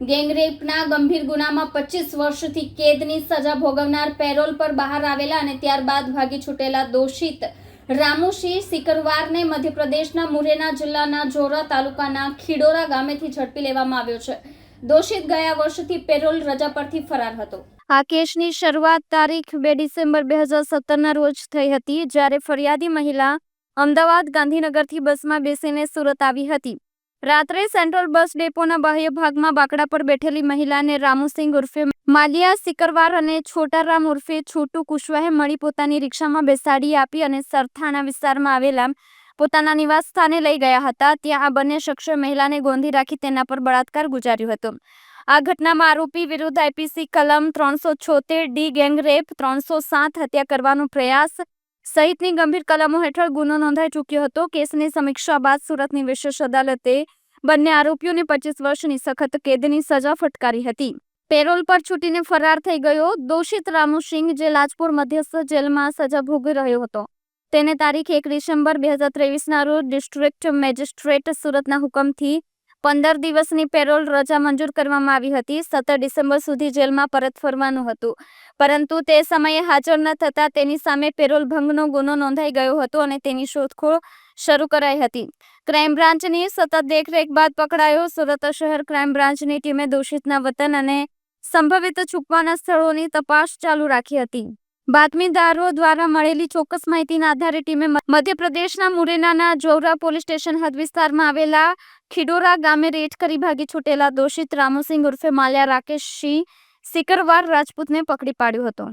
ગેંગરેપના ગંભીર ગુનામાં પચીસ વર્ષથી કેદની સજા ભોગવનાર પેરોલ પર બહાર આવેલા અને ત્યારબાદ ભાગી છૂટેલા દોષિત રામુસિંહ સિકરવારને મધ્યપ્રદેશના મુરેના જિલ્લાના જોરા તાલુકાના ખીડોરા ગામેથી ઝડપી લેવામાં આવ્યો છે. દોષિત ગયા વર્ષથી પેરોલ રજા પરથી ફરાર હતો. આ કેસની શરૂઆત તારીખ બે ડિસેમ્બર બે હજાર સત્તરના રોજ થઈ હતી, જ્યારે ફરિયાદી મહિલા અમદાવાદ ગાંધીનગરથી બસમાં બેસીને સુરત આવી હતી. રાત્રે સેન્ટ્રલ બસ ડેપોના બાહ્ય ભાગમાં બાકડા પર બેઠેલી મહિલાને રામુસિંહ ઉર્ફે માલિયા સિકરવાર અને છોટારામ ઉર્ફે છોટુ કુશવાહે મળી પોતાની રિક્ષામાં બેસાડી આપી અને સરથાણા વિસ્તારમાં આવેલા પોતાના નિવાસ સ્થાને લઈ ગયા હતા. ત્યાં આ બંને શખ્સોએ મહિલાને ગોંધી રાખી તેના પર બળાત્કાર ગુજાર્યો હતો. આ ઘટનામાં આરોપી વિરુદ્ધ આઈપીસી કલમ ત્રણસો છોતેર ડી ગેંગરેપ ત્રણસો સાત હત્યા કરવાનો પ્રયાસ સહિતની ગંભીર કલમો હેઠળ ગુનો નોંધાઈ ચૂક્યો હતો. કેસની સમીક્ષા બાદ સુરતની વિશેષ અદાલતે બંને આરોપીઓને પચીસ વર્ષની સખત કેદની સજા ફટકારી હતી. પેરોલ પર છૂટીને ફરાર થઈ ગયો દોષિત રામુસિંહ જે લાજપુર મધ્યસ્થ જેલમાં સજા ભોગવી રહ્યો હતો. તેને તારીખ એક ડિસેમ્બર બે હજાર ત્રેવીસના રોજ ડિસ્ટ્રિક્ટ મેજિસ્ટ્રેટ સુરતના હુકમથી પંદર દિવસની પેરોલ રજા મંજૂર કરવામાં આવી હતી. સત્તર ડિસેમ્બર સુધી જેલમાં પરત ફરવાનું હતું. પરંતુ તે સમયે હાજર ન થતાં તેની સામે પેરોલ ભંગનો ગુનો નોંધાઈ ગયો હતો અને તેની શોધખોળ શરૂ કરાઈ હતી. ક્રાઇમ બ્રાન્ચની સતત દેખરેખ બાદ પકડાયો સુરત શહેર ક્રાઇમ બ્રાન્ચની ટીમે દોષિતના વતન અને સંભવિત છુપવાના સ્થળોની તપાસ ચાલુ રાખી હતી. બાતમીદારો દ્વારા મળેલી ચોક્કસ માહિતીના આધારે ટીમે મધ્યપ્રદેશના મુરેનાના જોરા પોલીસ સ્ટેશન હદ વિસ્તારમાં આવેલા ખીડોરા ગામે રેડ કરી ભાગી છૂટેલા દોષિત રામુસિંહ ઉર્ફે માલ્યા રાકેશ સિંહ સિકરવાર રાજપૂતને પકડી પાડ્યો હતો.